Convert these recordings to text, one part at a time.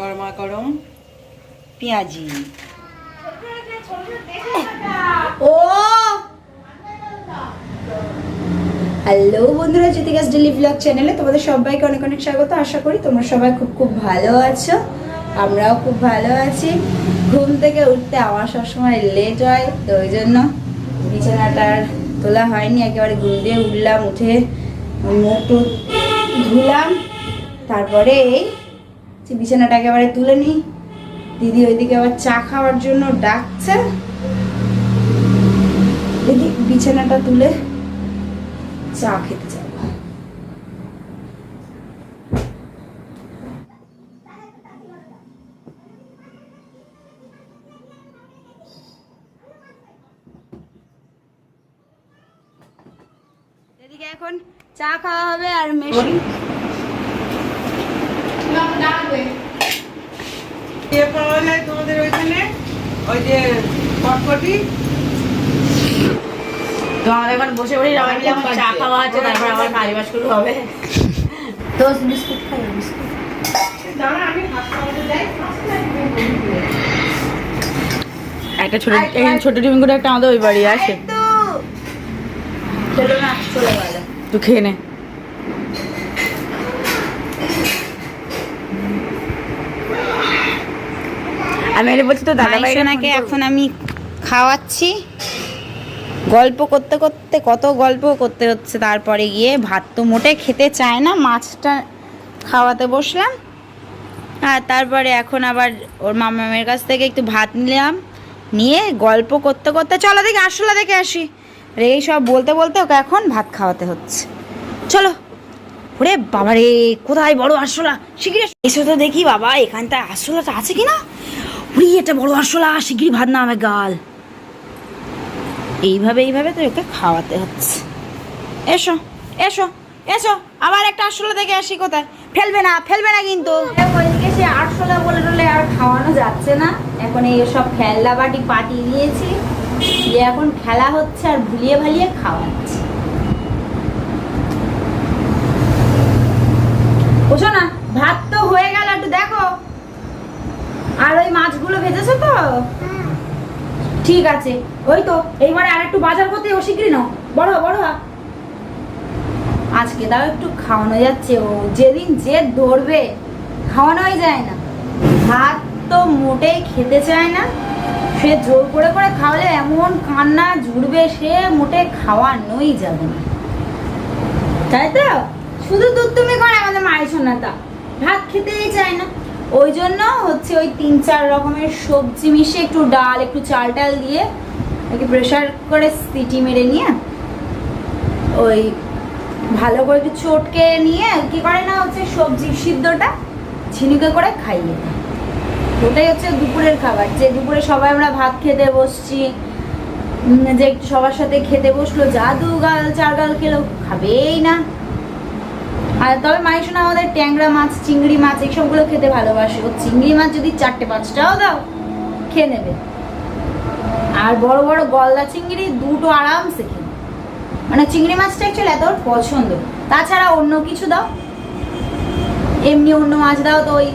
গরমা গরম পেঁয়াজি। ও! হ্যালো বন্ধুরা, জ্যোতিকাস ডেলি ব্লগ চ্যানেলে তোমাদের সবাইকে অনেক অনেক স্বাগত। আশা করি তোমরা সবাই খুব খুব ভালো আছো। আমরাও খুব ভালো আছি। ঘুম থেকে উঠতে আমার সবসময় লেট হয়, তো ওই জন্য বিছানাটার তোলা হয়নি। একেবারে ঘুম দিয়ে উঠলাম, উঠে মুখ ধুলাম। তারপরে এই বিছানাটা একেবারে তুলে নিই দিদি ওইদিকে আবার চা খাওয়ার জন্য ডাকছে। দেখি বিছানাটা তুলে চা খেতে যাব। এখন চা খাওয়া হবে আর মেশিন ইয়ে পাওয়া যায় তোমাদের ওইখানে ওই যে কটকটি। তো এখন বসে বসে সবাই মিলে এখন চা খাওয়া আছে তারপর শুরু হবে। দোস্ত বিস্কুট খাই বিস্কুট। দাঁড়া আমি ভাত খাওয়াতে যাই। একটা ছোট ছোট টিফিন করে একটা আমাদের ওই বাড়ি আছে তো খেয়ে নে। আমি এটা বলছি তো দাদা ভাই এখন আমি খাওয়াচ্ছি। গল্প করতে করতে কত গল্প করতে হচ্ছে তারপরে গিয়ে ভাত তো মোটে খেতে চায় না মাছটা খাওয়াতে বসলাম। আর তারপরে এখন আবার ওর মামামের কাছ থেকে একটু ভাত নিলাম নিয়ে গল্প করতে করতে চলো দেখে আসলা দেখে আসি। রে এই সব বলতে বলতে ওকে এখন ভাত খাওয়াতে হচ্ছে। চলো। ওরে বাবা রে কোথায় বড় আসলা? শিগগিরি এসে। তো দেখি বাবা এখানটা আসলাটা আছে কি না উড়ি, এটা বড় আসলা শিগগিরি ভাত না হবে গাল। এইভাবে এইভাবে তো ওকে খাওয়াতে হচ্ছে। এসো এসো এসো, আবার একটা আরশোলা দেখে আসি কোথায়। ফেলবে না ফেলবে না কিন্তু। ওইদিকে সে আরশোলা বলে টলে আর খাওয়ানো যাচ্ছে না। এখন এই সব খেলনা বাটি পাঠিয়ে দিয়েছি। যে এখন খেলা হচ্ছে আর ভুলিয়ে ভালিয়ে খাওয়াচ্ছে। বুঝো না, ভাত তো হয়ে গেল, একটু দেখো। আর ওই মাছগুলো ভেজেছো তো? ঠিক আছে। ওই তো, এইবারে আর একটু বাজার করতে ও শিগগিরি নাও। বড় বড় আজকে তাও একটু খাওয়ানো যাচ্ছে ও, যেদিন যে ধরবে খাওয়ানোই যায় না। ভাত তো মোটেই খেতে চায় না। সে জোর করে করে খাওয়ালে এমন কান্না জুড়বে, সে মোটে খাওয়ানোই যাবে না। তাই তো? শুধু দুধ তুমি করে, আমাদের মায়ের সোনাটা। ভাত খেতেই চায় না। ওই জন্য হচ্ছে ওই তিন চার রকমের সবজি মিশিয়ে একটু ডাল, একটু চাল টাল দিয়ে ওকে প্রেশার করে সিটি মেরে নিয়ে ওই ভালো করে একটু চটকে নিয়ে কি করে না হচ্ছে সবজি সিদ্ধটা ঝিনুকে করে খাইয়ে। ওটাই হচ্ছে দুপুরের খাবার যে দুপুরে সবাই আমরা ভাত খেতে বসছি যে একটু সবার সাথে খেতে বসল যা দু গাল চার গাল খেলো, খাবেই না আর তবে মাইশোনা আমাদের ট্যাংরা মাছ, চিংড়ি মাছ, এইসবগুলো খেতে ভালোবাসে। ও চিংড়ি মাছ যদি চারটে পাঁচটাও দাও, খেয়ে নেবে। আর বড় বড় গলদা চিংড়ি দুটো আরামসে খেয়ে মানে চিংড়ি মাছটা অ্যাকচুয়ালি এত পছন্দ। তাছাড়া অন্য কিছু দাও। এমনি অন্য মাছ দাও তো ওই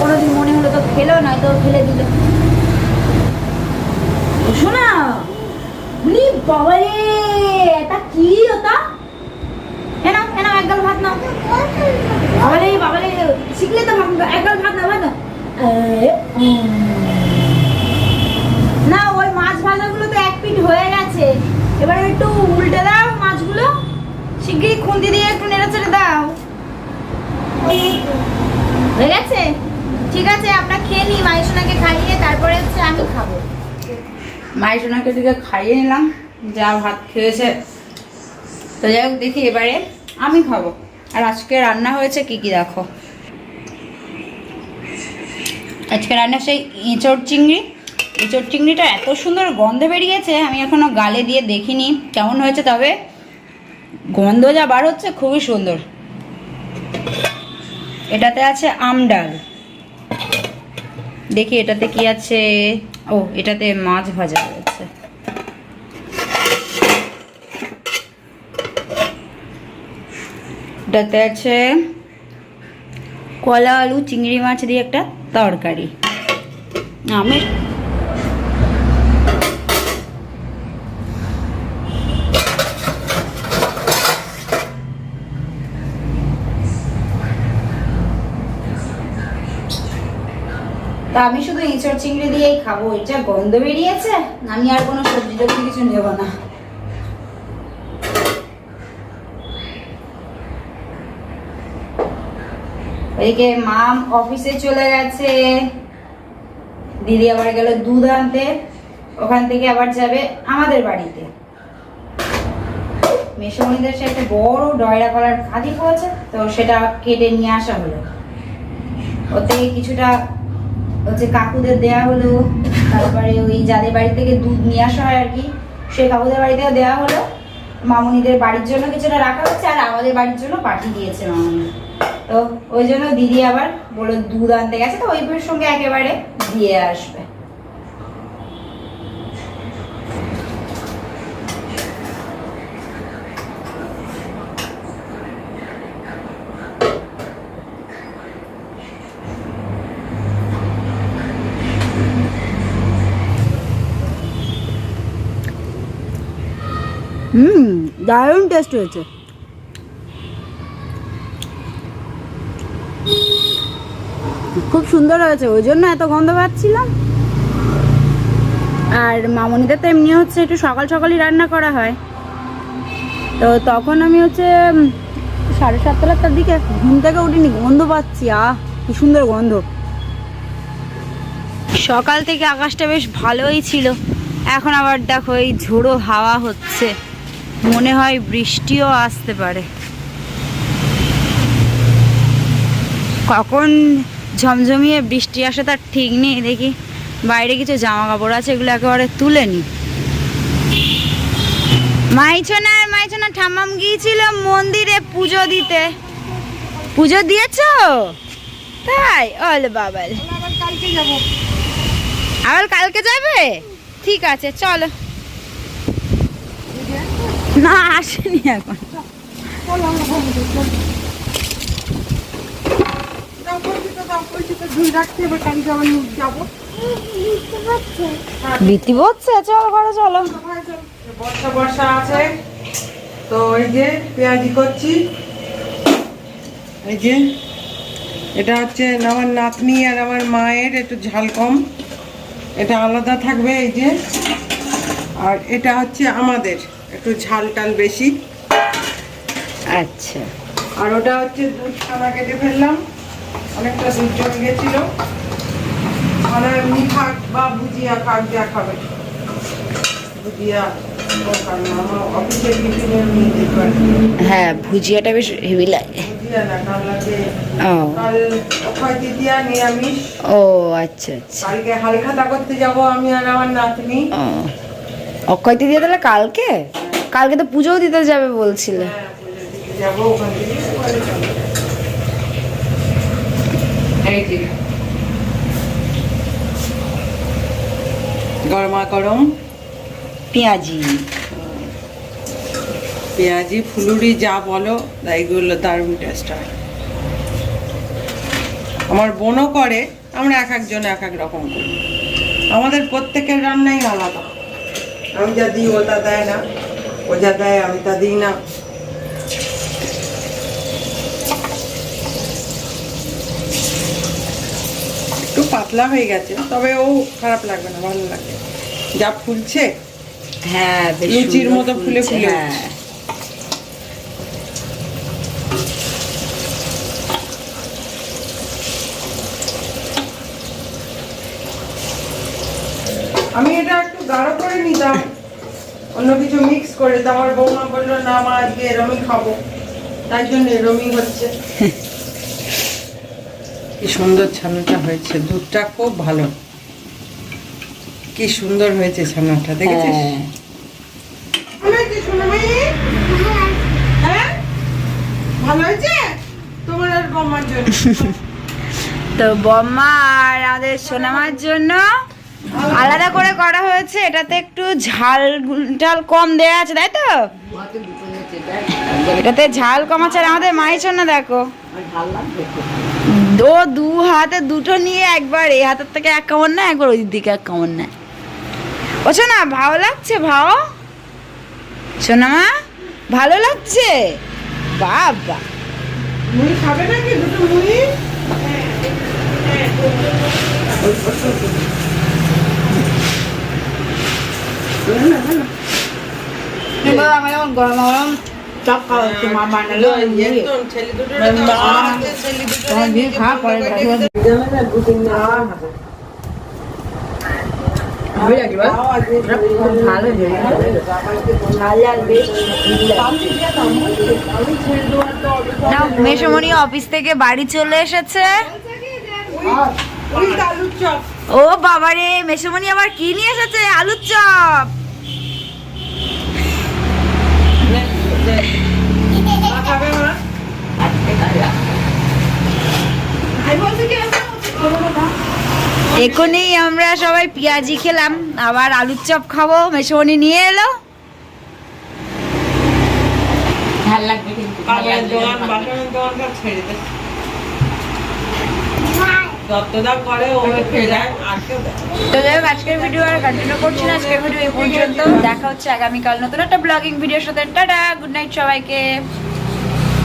কোনোদিন মনে হলো তো খেলো, নয়তো ফেলে দিল। শোনা বাবা রে এটা কি ওটা? এনাও এনাও এক গাল ভাত নাও বাবালে বাবালে শিখলে তো ভাত, একগাল ভাত নাও ভাত। না। ওই মাছ ভাজাগুলো তো এক পিঠ হয়ে গেছে। এবার একটু উল্টে দাও মাছগুলো। শিগগিরই খুন্তি দিয়ে একটু নেড়ে চেড়ে দাও। হয়ে গেছে? ঠিক আছে, আমরা খেয়ে নিই মাইশোনাকে খাইয়ে তারপরে হচ্ছে আমি খাব। মাইশোনাকে দিকে খাইয়ে নিলাম, যা ভাত খেয়েছে। তো যাই হোক, দেখি এবারে। আমি খাব। আর আজকে রান্না হয়েছে কি কি দেখো? আজকে রান্না সেই এঁচড় চিংড়ি। এঁচড় চিংড়িটা এত সুন্দর গন্ধ বেরিয়েছে, আমি এখনও গালে দিয়ে দেখিনি। কেমন হয়েছে তবে? গন্ধ যা বার হচ্ছে খুবই সুন্দর। এটাতে আছে আমডাল দেখি এটাতে কি আছে? ও, এটাতে মাছ ভাজা রয়েছে এটাতে আছে কলা, আলু, চিংড়ি মাছ দিয়ে একটা তরকারি। আমি তা আমি শুধু ইঁচড় চিংড়ি দিয়েই খাব, এটা গন্ধ বেরিয়েছে? আমি আর কোনো সবজি টবজি কিছু নেব না। ওইদিকে মাম অফিসে চলে গেছে। দিদি আবার গেল দুধ আনতে। ওখান থেকে আবার যাবে আমাদের বাড়িতে। মেসমণিদের সে একটা বড় ডয়রা কলার কাঁদি পড়েছে, তো সেটা কেটে নিয়ে আসা হলো। থেকে কিছুটা হচ্ছে কাকুদের দেয়া হলো। তারপরে ওই যাদের বাড়ি থেকে দুধ নিয়ে আসা হয় আর কি, সে কাকুদের বাড়িতেও দেওয়া হলো। মামুনিদের বাড়ির জন্য কিছুটা রাখা হচ্ছে আর আমাদের বাড়ির জন্য পাঠিয়ে দিয়েছে মামুনি। তো ওই জন্য দিদি আবার বলল, দুধ আনতে গেছে তো, ওই সঙ্গে একেবারে দিয়ে আসবে। হুম, দারুণ টেস্ট হয়েছে। খুব সুন্দর হয়েছে, ওই জন্য এত গন্ধ পাচ্ছিলাম। আর মামনিদের তো এমনি হচ্ছে একটু সকাল সকালই রান্না করা হয়। তো তখন আমি হচ্ছে সাড়ে সাতটার দিকে ঘুম থেকে উঠিনি, গন্ধ পাচ্ছি, আহ, কি সুন্দর গন্ধ। সকাল থেকে আকাশটা বেশ ভালোই ছিল। এখন আবার দেখো এই ঝোড়ো হাওয়া হচ্ছে, মনে হয় বৃষ্টিও আসতে পারে। কখন ঝমঝমিয়ে বৃষ্টি আসে তার ঠিক নেই, দেখি। বাইরে কিছু জামা কাপড় আছে, এগুলো একেবারে তুলে নি। মাইছনা আর মাইছনা ঠাম্মাম গিয়েছিল মন্দিরে পুজো দিতে। পুজো দিয়েছ? তাই? ওলে বাবাল আবার কালকে যাবে? ঠিক আছে, চলো। না, আসেনি এখন দাও বলছি তো দাও বলছি তো ধুই রাখতে হবে কালকে আবার নিয়ে যাব বৃত্তি বলছে চলো ঘরে চলো। বর্ষা বর্ষা আছে। তো এই যে পেঁয়াজি করছি। এই যে এটা হচ্ছে আমার নাতনি আর আমার মায়ের একটু ঝাল কম। এটা আলাদা থাকবে এই যে। আর এটা হচ্ছে আমাদের একটু ঝাল টাল বেশি। আচ্ছা। আর ওটা হচ্ছে দুধ ছানা কেটে ফেললাম। অনেকটা জমে গেছিল। ছানা এমনি খাক বা ভুজিয়া খাক যা খাবে। ভুজিয়া হ্যাঁ ভুজিয়াটা বেশ হেভি লাগে ও। আচ্ছা আচ্ছা। কালকে হালখাতা করতে যাব আমি আর আমার নাতনি। ও। অক্ষয় তাহলে কালকে? কালকে তো পুজোও দিতে যাবে বলছিলে। হ্যাঁ, যাব ওখান থেকে পরে চলো। এই যে গরমা গরম। পেঁয়াজি। পেঁয়াজি ফুলুরি যা বলো এইগুলো দারুণ টেস্ট হয়। আমার বোনও করে আমরা এক একজন এক এক রকম করি। আমাদের প্রত্যেকের রান্নাই আলাদা। আমি যা দিই ও তা দেয় না। ও যা দেয় আমি তা দিই না একটু পাতলা হয়ে গেছে তবে ও খারাপ লাগবে না ভালো লাগবে। যা ফুলছে হ্যাঁ লুচির মতো ফুলে ফুলে হ্যাঁ। আমি এটা একটু গাঢ় করে নিতাম অন্য কিছু মিক্স করে তো আমার বৌমা বলল না মা আজকে এরমই খাব। তাই জন্য এরমই হচ্ছে। কি সুন্দর ছানাটা হয়েছে। দুধটা খুব ভালো। কি সুন্দর হয়েছে ছানাটা দেখেছিস? হ্যাঁ। ভালো হয়েছে সোনামাই হ্যাঁ? ভালো হয়েছে? তোমার আর বৌমার জন্য। তো বম্মা আর আমাদের সোনামার জন্য আলাদা করে করা হয়েছে। এটাতে একটু ঝাল ঝাল কম দেয়া আছে তাই তো? এটাতে ঝাল কম আছে আর আমাদের মায়ের জন্য দেখো। ও দু হাতে দুটো নিয়ে একবার এই হাতের থেকে এক কামড় নেয় একবার ওই দিকে এক কামড় নেয়। ও না ভালো লাগছে ভাও? শোনা মা ভালো লাগছে? বাবা। মুড়ি খাবে নাকি দুটো মুড়ি? গরম গরম হচ্ছে মা বানালো দিয়ে খা পরে মেসমণি অফিস থেকে বাড়ি চলে এসেছে ও বাবারে মেসমণি আবার কি নিয়ে এসেছে আলুর চপ এখনই আমরা সবাই পেঁয়াজি খেলাম আবার আলুর চপ খাব মেসমণি নিয়ে এলো। আজকের ভিডিও আর কন্টিনিউ করছি না আজকের ভিডিও এই পর্যন্ত। দেখা হচ্ছে আগামীকাল নতুন একটা ব্লগিং ভিডিওর সাথে। টাটা গুড নাইট সবাইকে।